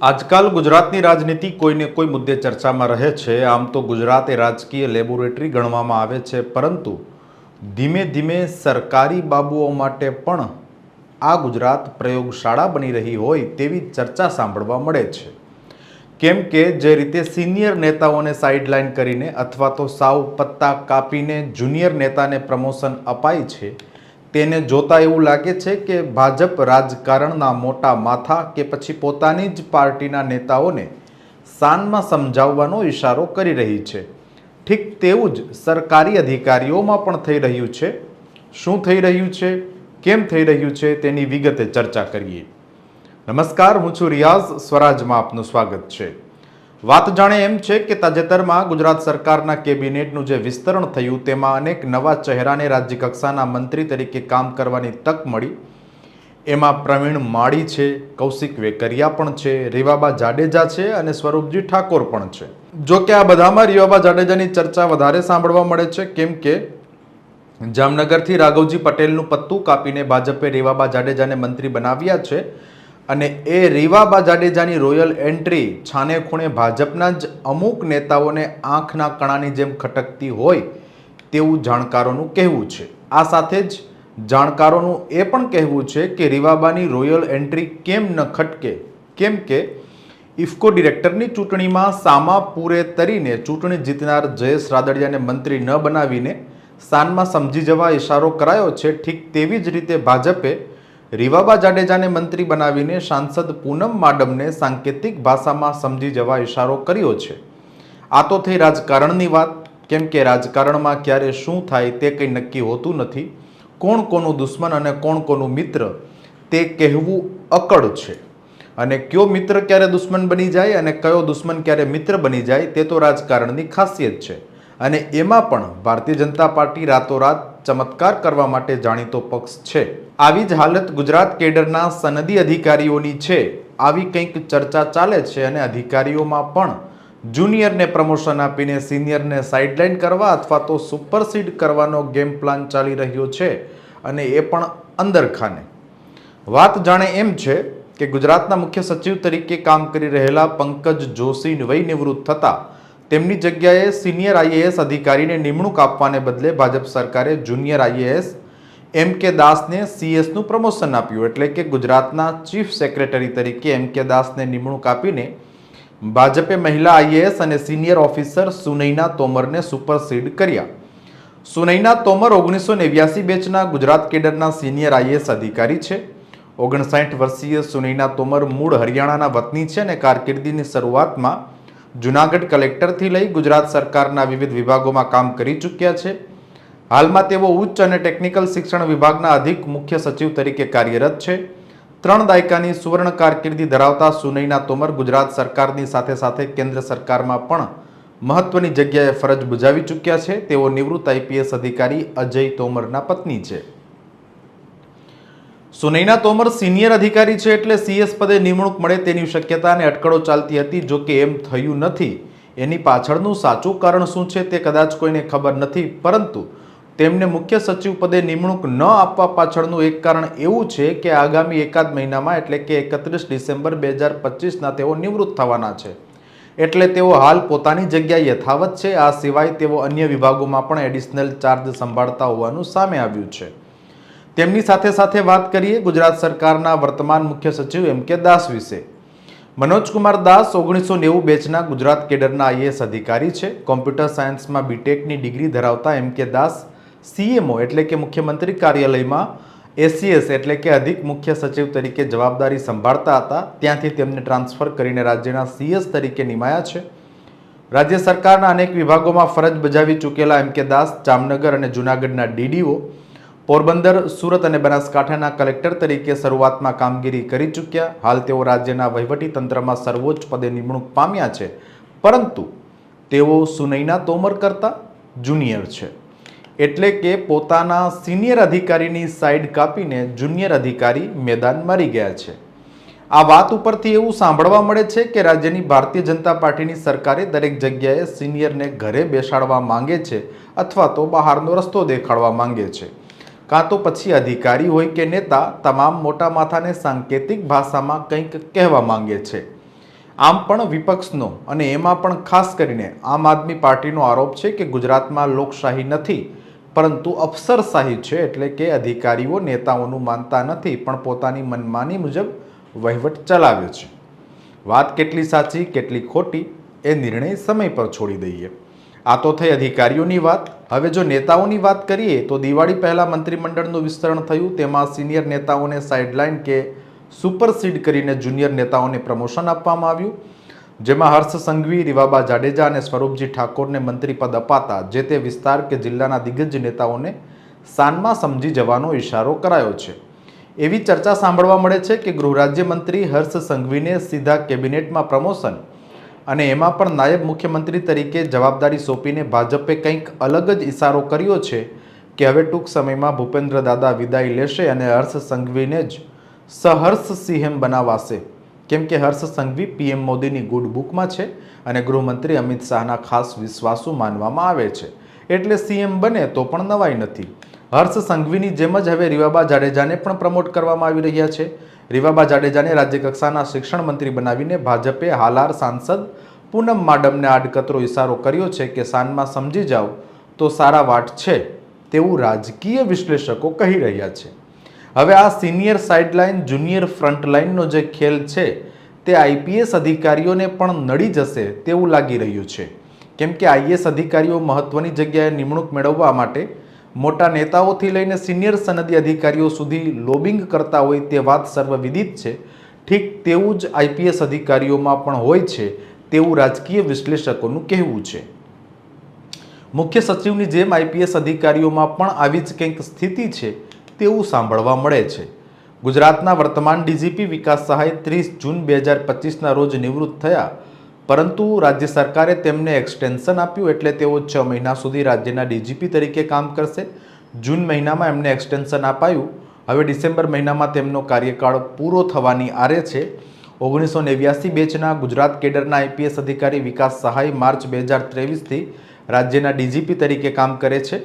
આજકાલ ગુજરાતની રાજનીતિ કોઈને કોઈ મુદ્દે ચર્ચામાં રહે છે. આમ તો ગુજરાત એ રાજકીય લેબોરેટરી ગણવામાં આવે છે, પરંતુ ધીમે ધીમે સરકારી બાબુઓ માટે પણ આ ગુજરાત પ્રયોગશાળા બની રહી હોય તેવી ચર્ચા સાંભળવા મળે છે. કેમ કે જે રીતે સિનિયર નેતાઓને સાઇડલાઇન કરીને અથવા તો સાવ પત્તા કાપીને જુનિયર નેતાને પ્રમોશન અપાય છે તેને જોતા એવું લાગે છે કે ભાજપ રાજકારણના મોટા માથા કે પછી પોતાની જ પાર્ટીના નેતાઓને શાનમાં સમજાવવાનો ઇશારો કરી રહી છે. ઠીક તેવું જ સરકારી અધિકારીઓમાં પણ થઈ રહ્યું છે. શું થઈ રહ્યું છે? કેમ થઈ રહ્યું છે? તેની વિગતે ચર્ચા કરીએ. નમસ્કાર, હું છું રિયાઝ સ્વરાજમાં આપનું સ્વાગત છે. વાત જાણે એમ છે કે તાજેતરમાં ગુજરાત સરકારના કેબિનેટનું જે વિસ્તરણ થયું, તેમાં અનેક નવા ચહેરાને રાજ્ય કક્ષાના મંત્રી તરીકે કામ કરવાની તક મળી. એમાં પ્રવીણ માળી છે, કૌશિક વેકરિયા પણ છે, રીવાબા જાડેજા છે અને સ્વરૂપજી ઠાકોર પણ છે. જો કે આ બધામાં રીવાબા જાડેજાની ચર્ચા વધારે સાંભળવા મળે છે, કેમ કે જામનગરથી રાઘવજી પટેલનું પત્તું કાપીને ભાજપે રીવાબા જાડેજાને મંત્રી બનાવ્યા છે. અને એ રીવાબા જાડેજાની રોયલ એન્ટ્રી છાને ખૂણે ભાજપના જ અમુક નેતાઓને આંખના કણાની જેમ ખટકતી હોય તેવું જાણકારોનું કહેવું છે. આ સાથે જ જાણકારોનું એ પણ કહેવું છે કે રીવાબાની રોયલ એન્ટ્રી કેમ ન ખટકે? કેમ કે ઇફકો ડિરેક્ટરની ચૂંટણીમાં સામા પૂરે તરીને ચૂંટણી જીતનાર જયેશ રાદડિયાને મંત્રી ન બનાવીને સાનમાં સમજી જવા ઇશારો કરાયો છે, ઠીક તેવી જ રીતે ભાજપે રીવાબા જાડેજાને મંત્રી બનાવીને સાંસદ પૂનમ માડમને સાંકેતિક ભાષામાં સમજી જવા ઇશારો કર્યો છે. આ તો થઈ રાજકારણની વાત. કેમ કે રાજકારણમાં ક્યારે શું થાય તે કંઈ નક્કી હોતું નથી. કોણ કોનું દુશ્મન અને કોણ કોનું મિત્ર તે કહેવું અકળ છે. અને કયો મિત્ર ક્યારે દુશ્મન બની જાય અને કયો દુશ્મન ક્યારે મિત્ર બની જાય તે તો રાજકારણની ખાસિયત છે. અને એમાં પણ ભારતીય જનતા પાર્ટી રાતોરાત ચમત્કાર કરવા માટે જાણીતો પક્ષ છે. આવી જ હાલત ગુજરાત કેડરના સનદી અધિકારીઓની છે. આવી કંઈક ચર્ચા ચાલે છે અને અધિકારીઓમાં પણ જુનિયરને પ્રમોશન આપીને સિનિયરને સાઇડલાઇન કરવા અથવા તો સુપરસીડ કરવાનો ગેમ પ્લાન ચાલી રહ્યો છે અને એ પણ અંદરખાને. વાત જાણે એમ છે કે ગુજરાતના મુખ્ય સચિવ તરીકે કામ કરી રહેલા પંકજ જોશી વય નિવૃત્ત થતા તેમની જગ્યાએ સિનિયર આઈએએસ અધિકારીને નિમણૂક આપવાને બદલે ભાજપ સરકારે જુનિયર આઈએએસ એમ કે દાસને સીએસનું પ્રમોશન આપ્યું. એટલે કે ગુજરાતના ચીફ સેક્રેટરી તરીકે એમ કે દાસને નિમણૂક આપીને ભાજપે મહિલા આઈએએસ અને સિનિયર ઓફિસર સુનૈના તોમરને સુપરસીડ કર્યા. સુનૈના તોમર ઓગણીસો નેવ્યાસી બેચના ગુજરાત કેડરના સિનિયર આઈએએસ અધિકારી છે. ઓગણસાઠ વર્ષીય સુનૈના તોમર મૂળ હરિયાણાના વતની છે અને કારકિર્દીની શરૂઆતમાં જુનાગઢ કલેક્ટરથી લઈ ગુજરાત સરકારના વિવિધ વિભાગોમાં કામ કરી ચૂક્યા છે. હાલમાં તેઓ ઉચ્ચ અને ટેકનિકલ શિક્ષણ વિભાગના અધિક મુખ્ય સચિવ તરીકે કાર્યરત છે. ત્રણ દાયકાની સુવર્ણ કારકિર્દી ધરાવતા સુનૈના તોમર ગુજરાત સરકારની સાથે સાથે કેન્દ્ર સરકારમાં પણ મહત્વની જગ્યાએ ફરજ બજાવી ચૂક્યા છે. તેઓ નિવૃત્ત આઈપીએસ અધિકારી અજય તોમરના પત્ની છે. સુનૈના તોમર સિનિયર અધિકારી છે એટલે સીએસ પદે નિમણૂક મળે તેની શક્યતા અને અટકળો ચાલતી હતી, જો કે એમ થયું નથી. એની પાછળનું સાચું કારણ શું છે તે કદાચ કોઈને ખબર નથી, પરંતુ તેમને મુખ્ય સચિવ પદે નિમણૂક ન આપવા પાછળનું એક કારણ એવું છે કે આગામી એકાદ મહિનામાં, એટલે કે એકત્રીસ ડિસેમ્બર બે હજાર પચીસના, તેઓ નિવૃત્ત થવાના છે. એટલે તેઓ હાલ પોતાની જગ્યા યથાવત છે, આ સિવાય તેઓ અન્ય વિભાગોમાં પણ એડિશનલ ચાર્જ સંભાળતા હોવાનું સામે આવ્યું છે. તેમની સાથે સાથે વાત કરીએ ગુજરાત સરકારના વર્તમાન મુખ્ય સચિવ એમ કે દાસ વિશે. મનોજકુમાર દાસ ઓગણીસો નેવું બેચના ગુજરાત કેડરના આઈએએસ અધિકારી છે. કોમ્પ્યુટર સાયન્સમાં બીટેકની ડિગ્રી ધરાવતા એમ કે દાસ સીએમઓ એટલે કે મુખ્યમંત્રી કાર્યાલયમાં એસીએસ એટલે કે અધિક મુખ્ય સચિવ તરીકે જવાબદારી સંભાળતા હતા. ત્યાંથી તેમને ટ્રાન્સફર કરીને રાજ્યના સીએસ તરીકે નિમાયા છે. રાજ્ય સરકારના અનેક વિભાગોમાં ફરજ બજાવી ચૂકેલા એમ કે દાસ જામનગર અને જૂનાગઢના ડીડીઓ પોરબંદર, સુરત અને બનાસકાંઠાના કલેક્ટર તરીકે શરૂઆતમાં કામગીરી કરી ચૂક્યા. હાલ તેઓ રાજ્યના વહીવટી તંત્રમાં સર્વોચ્ચ પદે નિમણૂક પામ્યા છે. પરંતુ તેઓ સુનૈના તોમર કરતા જુનિયર છે. એટલે કે પોતાના સિનિયર અધિકારીની સાઈડ કાપીને જુનિયર અધિકારી મેદાન મારી ગયા છે. આ વાત ઉપરથી એવું સાંભળવા મળે છે કે રાજ્યની ભારતીય જનતા પાર્ટીની સરકારે દરેક જગ્યાએ સિનિયરને ઘરે બેસાડવા માંગે છે અથવા તો બહારનો રસ્તો દેખાડવા માંગે છે. કાં તો પછી અધિકારી હોય કે નેતા તમામ મોટા માથાને સાંકેતિક ભાષામાં કંઈક કહેવા માંગે છે. આમ પણ વિપક્ષનો અને એમાં પણ ખાસ કરીને આમ આદમી પાર્ટીનો આરોપ છે કે ગુજરાતમાં લોકશાહી નથી, પરંતુ અફસરશાહી છે એટલે કે અધિકારીઓ નેતાઓનું માનતા નથી, પણ પોતાની મનમાની મુજબ વહીવટ ચલાવે છે. વાત કેટલી સાચી, કેટલી ખોટી, એ નિર્ણય સમય પર છોડી દઈએ. આ તો થઈ અધિકારીઓની વાત. હવે જો નેતાઓની વાત કરીએ તો દિવાળી પહેલાં મંત્રીમંડળનું વિસ્તરણ થયું. તેમાં સિનિયર નેતાઓને સાઇડલાઇન કે સુપરસીડ કરીને જુનિયર નેતાઓને પ્રમોશન આપવામાં આવ્યું. જેમાં હર્ષ સંઘવી, રીવાબા જાડેજા અને સ્વરૂપજી ઠાકોરને મંત્રીપદ અપાતા જે તે વિસ્તાર કે જિલ્લાના દિગ્ગજ નેતાઓને સાનમાં સમજી જવાનો ઇશારો કરાયો છે. એવી ચર્ચા સાંભળવા મળે છે કે ગૃહ રાજ્યમંત્રી હર્ષ સંઘવીને સીધા કેબિનેટમાં પ્રમોશન અને એમાં પણ નાયબ મુખ્યમંત્રી તરીકે જવાબદારી સોંપીને ભાજપે કંઈક અલગ જ ઇશારો કર્યો છે કે હવે ટૂંક સમયમાં ભૂપેન્દ્ર દાદા વિદાય લેશે અને હર્ષ સંઘવીને જ સહર્ષ સીએમ બનાવાશે. કેમ કે હર્ષ સંઘવી પીએમ મોદીની ગુડ બુકમાં છે અને ગૃહમંત્રી અમિત શાહના ખાસ વિશ્વાસુ માનવામાં આવે છે. એટલે સીએમ બને તો પણ નવાઈ નથી. હર્ષ સંઘવીની જેમ જ હવે રીવાબા જાડેજાને પણ પ્રમોટ કરવામાં આવી રહ્યા છે. રીવાબા જાડેજાને રાજ્યકક્ષાના શિક્ષણ મંત્રી બનાવીને ભાજપે હાલાર સાંસદ પૂનમ માડમને આડકતરો ઇશારો કર્યો છે કે સાનમાં સમજી જાઓ તો સારા વાટ છે તેવું રાજકીય વિશ્લેષકો કહી રહ્યા છે. હવે આ સિનિયર સાઇડલાઇન, જુનિયર ફ્રન્ટલાઇનનો જે ખેલ છે તે આઈપીએસ અધિકારીઓને પણ નડી જશે તેવું લાગી રહ્યું છે. કેમ કે આઈએસ અધિકારીઓ મહત્વની જગ્યાએ નિમણૂક મેળવવા માટે મોટા નેતાઓથી લઈને સિનિયર સનદી અધિકારીઓ સુધી લોબિંગ કરતા હોય તે વાત સર્વવિદિત છે. ઠીક તેવું જ આઈપીએસ અધિકારીઓમાં પણ હોય છે તેવું રાજકીય વિશ્લેષકોનું કહેવું છે. મુખ્ય સચિવની જેમ આઈપીએસ અધિકારીઓમાં પણ આવી જ કંઈક સ્થિતિ છે તેવું સાંભળવા મળે છે. ગુજરાતના વર્તમાન ડીજીપી વિકાસ સહાય ત્રીસ જૂન બે હજાર પચીસના રોજ નિવૃત્ત થયા. પરંતુ રાજ્ય સરકારે તેમને એક્સટેન્શન આપ્યું એટલે તેઓ છ મહિના સુધી રાજ્યના ડીજીપી તરીકે કામ કરશે. જૂન મહિનામાં એમને એક્સટેન્શન અપાયું. હવે ડિસેમ્બર મહિનામાં તેમનો કાર્યકાળ પૂરો થવાની આરે છે. ઓગણીસો નેવ્યાસી બેચના ગુજરાત કેડરના આઈપીએસ અધિકારી વિકાસ સહાય માર્ચ બે હજાર ત્રેવીસથી રાજ્યના ડીજીપી તરીકે કામ કરે છે.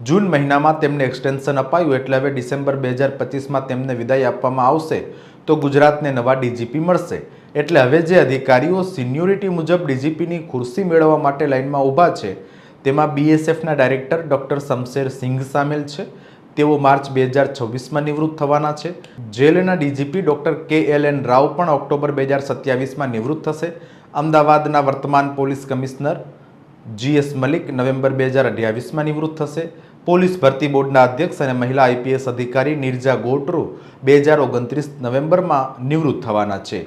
જૂન મહિનામાં તેમને એક્સટેન્શન અપાયું એટલે હવે ડિસેમ્બર બે હજાર પચીસમાં તેમને વિદાય આપવામાં આવશે. તો ગુજરાતને નવા ડીજીપી મળશે. એટલે હવે જે અધિકારીઓ સિન્યોરિટી મુજબ ડીજીપીની ખુરશી મેળવવા માટે લાઇનમાં ઊભા છે, તેમાં બીએસએફના ડાયરેક્ટર ડૉક્ટર શમશેર સિંઘ સામેલ છે. તેઓ માર્ચ બે હજાર છવ્વીસમાં નિવૃત્ત થવાના છે. જેલના DGP doctor K L N Rao પણ ઓક્ટોબર બે હજાર સત્યાવીસમાં નિવૃત્ત થશે. અમદાવાદના વર્તમાન police commissioner GS Malik November બે હજાર અઠ્યાવીસમાં નિવૃત્ત થશે. પોલીસ ભરતી બોર્ડના અધ્યક્ષ અને મહિલા આઈપીએસ અધિકારી નિર્જા ગોટરુ બે હજાર ઓગણત્રીસ નવેમ્બરમાં નિવૃત્ત થવાના છે.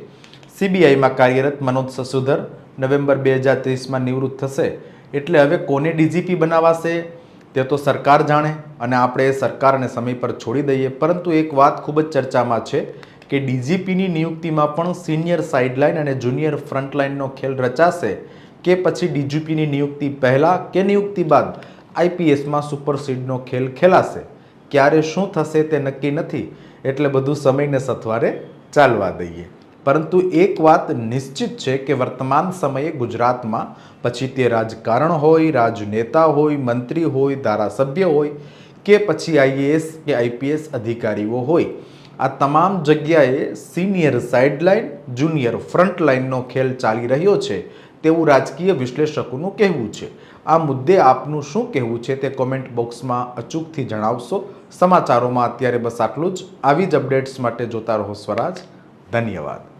સીબીઆઈમાં કાર્યરત મનોજ સસુધર નવેમ્બર બે હજાર ત્રીસમાં નિવૃત્ત થશે. એટલે હવે કોને ડીજીપી બનાવાશે? તે તો સરકાર જાણે અને આપણે એ સરકારને સમય પર છોડી દઈએ. પરંતુ એક વાત ખૂબ જ ચર્ચામાં છે કે ડીજીપીની નિયુક્તિમાં પણ સિનિયર સાઇડલાઇન અને જુનિયર ફ્રન્ટલાઇનનો ખેલ રચાશે કે પછી ડીજીપીની નિયુક્તિ પહેલાં કે નિયુક્તિ બાદ આઈપીએસમાં સુપરસીડનો ખેલ ખેલાશે. ક્યારે શું થશે તે નક્કી નથી, એટલે બધું સમયને સથવારે ચાલવા દઈએ. પરંતુ એક વાત નિશ્ચિત છે કે વર્તમાન સમયે ગુજરાતમાં પછી તે રાજકારણ હોય, રાજનેતા હોય, મંત્રી હોય, ધારાસભ્ય હોય કે પછી આઈએએસ કે આઈપીએસ અધિકારીઓ હોય. આ તમામ જગ્યાએ સિનિયર સાઇડલાઇન, જુનિયર ફ્રન્ટલાઇનનો ખેલ ચાલી રહ્યો છે તેવું રાજકીય વિશ્લેષકોનું કહેવું છે. આ મુદ્દે આપનું શું કહેવું છે તે કોમેન્ટ બોક્સમાં અચૂકથી જણાવશો. સમાચારોમાં અત્યારે બસ આટલું જ. આવી જ અપડેટ્સ માટે જોતા રહો સ્વરાજ. ધન્યવાદ.